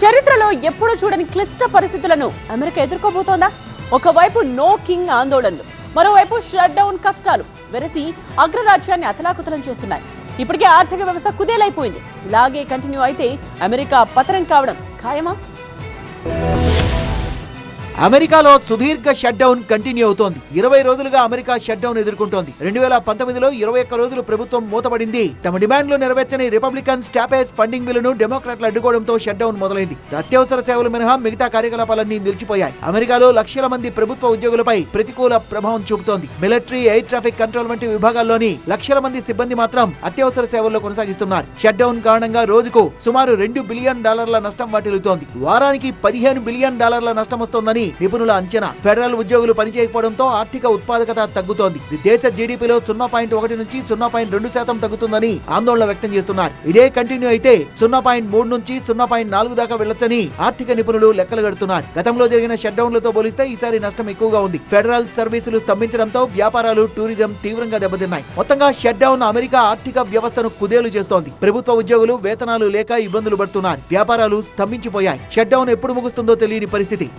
చరిత్రలో ఎప్పుడూ చూడని క్లిష్ట పరిస్థితులను అమెరికా ఎదుర్కోబోతోందా? ఒకవైపు నో కింగ్ ఆందోళనలు మరోవైపు షట్ డౌన్ కష్టాలు వెరసి అగ్రరాజ్యాన్ని అతలాకుతలం చేస్తున్నాయి. ఇప్పటికే ఆర్థిక వ్యవస్థ కుదేలైపోయింది. ఇలాగే కంటిన్యూ అయితే అమెరికా పతనం కావడం ఖాయమా? అమెరికాలో సుదీర్ఘ షట్ డౌన్ కంటిన్యూ అవుతోంది. ఇరవై రోజులుగా అమెరికా షట్ డౌన్ ఎదుర్కొంటోంది. రెండు వేల పంతొమ్మిదిలో ఇరవై ఒక్క రోజులు ప్రభుత్వం మూతపడింది. తమ డిమాండ్లు నెరవేర్చని రిపబ్లికన్ స్టాపేజ్ ఫండింగ్ బిల్లును డెమోక్రాట్లు అడ్డుకోవడంతో షట్ డౌన్ మొదలైంది. అత్యవసర సేవలు మినహా మిగతా కార్యకలాపాలన్నీ నిలిచిపోయాయి. అమెరికాలో లక్షల మంది ప్రభుత్వ ఉద్యోగులపై ప్రతికూల ప్రభావం చూపుతోంది. మిలిటరీ ఎయిర్ ట్రాఫిక్ కంట్రోల్ వంటి విభాగాల్లోని లక్షల మంది సిబ్బంది మాత్రం అత్యవసర సేవల్లో కొనసాగిస్తున్నారు. షట్ డౌన్ కారణంగా రోజుకు సుమారు రెండు బిలియన్ డాలర్ల నష్టం వాటిల్లుతోంది. వారానికి పదిహేను బిలియన్ డాలర్ల నష్టం వస్తోందని నిపుణుల అంచనా. ఫెడరల్ ఉద్యోగులు పనిచేయకపోవడంతో ఆర్థిక ఉత్పాదకత తగ్గుతోంది. దేశ జీడీపీలో సున్నా పాయింట్ ఒకటి నుంచి సున్నా పాయింట్ రెండు శాతం తగ్గుతుందని ఆందోళన వ్యక్తం చేస్తున్నారు. ఇదే కంటిన్యూ అయితే సున్నా పాయింట్ మూడు నుంచి సున్నా పాయింట్ నాలుగు దాకా వెళ్ళొచ్చని ఆర్థిక నిపుణులు లెక్కలు కడుతున్నారు. గతంలో జరిగిన షట్ డౌన్లతో పోలిస్తే ఈసారి నష్టం ఎక్కువగా ఉంది. ఫెడరల్ సర్వీసులు స్తంభించడంతో వ్యాపారాలు టూరిజం తీవ్రంగా దెబ్బతిన్నాయి. మొత్తంగా షట్ డౌన్ అమెరికా ఆర్థిక వ్యవస్థను కుదేలు చేస్తోంది. ప్రభుత్వ ఉద్యోగులు వేతనాలు లేక ఇబ్బందులు పడుతున్నారు. వ్యాపారాలు స్తంభించిపోయాయి. షట్ డౌన్ ఎప్పుడు ముగుస్తుందో తెలియని పరిస్థితి.